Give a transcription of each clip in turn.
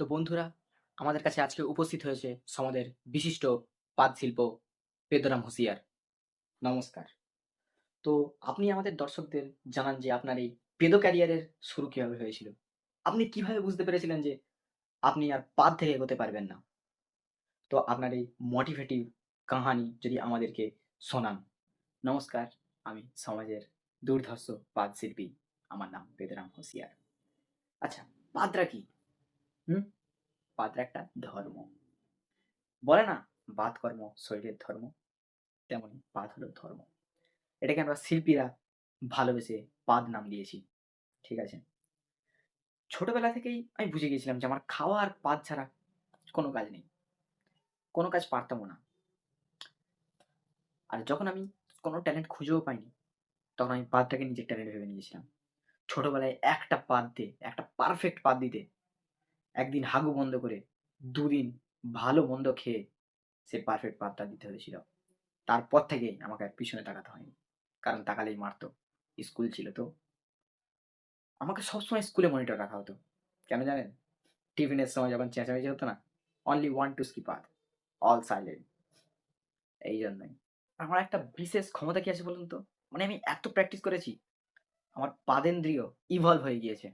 তো বন্ধুরা, আমাদের কাছে আজকে উপস্থিত হয়েছে সমাজের বিশিষ্ট পাদ শিল্প বেদরাম হুঁশিয়ার নমস্কার। তো আপনি আমাদের দর্শকদের জানান যে আপনার এই পেদো ক্যারিয়ারের শুরু কীভাবে হয়েছিল? আপনি কীভাবে বুঝতে পেরেছিলেন যে আপনি আর পাদ থেকে এগোতে পারবেন না? তো আপনার এই মোটিভেটিভ কাহানি যদি আমাদেরকে শোনান। নমস্কার, আমি সমাজের দুর্ধর্ষ পাদ শিল্পী আমার নাম বেদরাম হুঁশিয়ার আচ্ছা পাদরা কি? হুম? পাদরা একটা ধর্ম। বলে না, বাদ কর্ম, শরীরের ধর্ম। তেমনি পাদ হলো ধর্ম। এটাকে আমরা শিল্পীরা ভালোবেসে পাদ নাম দিয়েছি, ঠিক আছে? ছোটবেলা থেকেই আমি বুঝে গিয়েছিলাম যে আমার খাওয়া আর পাদ ছাড়া কোনো কাজ নেই। কোনো কাজ পারতামও না। আর যখন আমি কোনো ট্যালেন্ট খুঁজেও পাইনি, তখন আমি পাদটাকে নিজের ট্যালেন্ট ভেবে নিয়েছিলাম। ছোটবেলায় একটা পাদ দিয়ে একটা পারফেক্ট পাদ দিতে একদিন হাগু বন্ধ করে দুদিন ভালো মন্দ খেয়ে সে পারফেক্ট পাদটা দিতে হয়েছিল। তারপর থেকে আমাকে আর পিছনে তাকাতে হয়নি। কারণ তাকালেই মারতো। স্কুল ছিল তো। আমাকে সবসময় স্কুলে মনিটর রাখা হতো। কেন জানেন? টিফিনের সময় যখন চেঁচামেচি হতো না only one two skip path all silent এই জন্যই। আমার একটা বিশেষ ক্ষমতা কি আছে বলুন তো? মানে আমি এত প্র্যাকটিস করেছি। আমার পাদেন্দ্রিয় ইভলভ হয়ে গিয়েছে।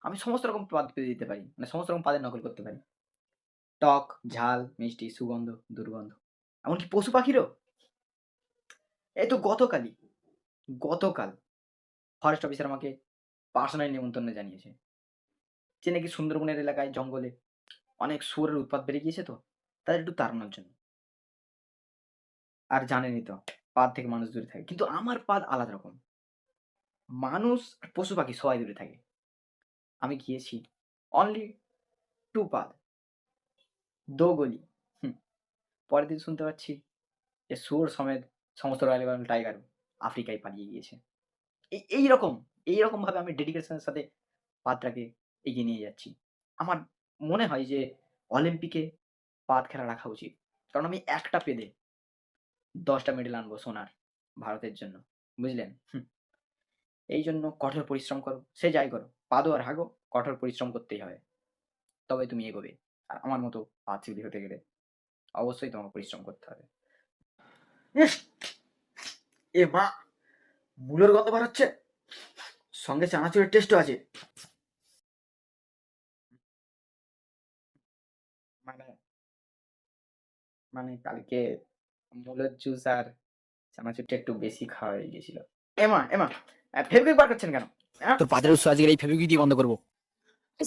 আমি সমস্ত রকম পাদ পেতে দিতে পারি মানে সমস্ত রকম পাদের নকল করতে পারি। টক ঝাল, মিষ্টি, সুগন্ধ, দুর্গন্ধ। এমনকি পশু পাখিরও। এই তো গতকালই, গতকাল ফরেস্ট অফিসার আমাকে পার্সোনাল নিমন্ত্রণে জানিয়েছে। যে নাকি সুন্দরবনের এলাকায় জঙ্গলে অনেক শুয়োরের উৎপাত বেড়ে গিয়েছে তো তাদের একটু তাড়ানোর জন্য। আর জানেনই তো পাদ থেকে মানুষ দূরে থাকে। কিন্তু আমার পাদ আলাদা রকম। মানুষ পশু পাখি সবাই দূরে থাকে। আমি গিয়েছি। অনলি টু পাদ। দো গলি। পরের দিন শুনতে পাচ্ছি যে শুয়োর সমেত সমস্ত রয়্যাল বেঙ্গল টাইগার আফ্রিকায় পালিয়ে গিয়েছে। এই এইরকম এইরকম ভাবে আমি ডেডিকেশনের সাথে পাদটাকে এগিয়ে নিয়ে যাচ্ছি। আমার মনে হয় যে অলিম্পিকে পাত খেলা রাখা উচিত। কারণ আমি একটা পেদে দশটা মেডেল আনব সোনার, ভারতের জন্য। বুঝলেন। এই জন্য কঠোর পরিশ্রম করো, সে যাই করো পাদো আর হাগো, কঠোর পরিশ্রম করতেই হবে। তবে তুমি এগোবে, আর আমার মতো শিল্পী হতে গেলে অবশ্যই তোমাকে পরিশ্রম করতে হবে। এ মা, মূলের গন্ধ বার হচ্ছে। সঙ্গে চানাচুরের টেস্টও আছে। মানে মানে কালকে মুলের জুস আর চানাচুরটা একটু বেশি খাওয়া হয়ে গেছিল। এমা এমা ফেব্রিক বার করছেন কেন? তোর পাতের উৎস আজকে এই ফেব্রিক দিয়ে বন্ধ করব। এই।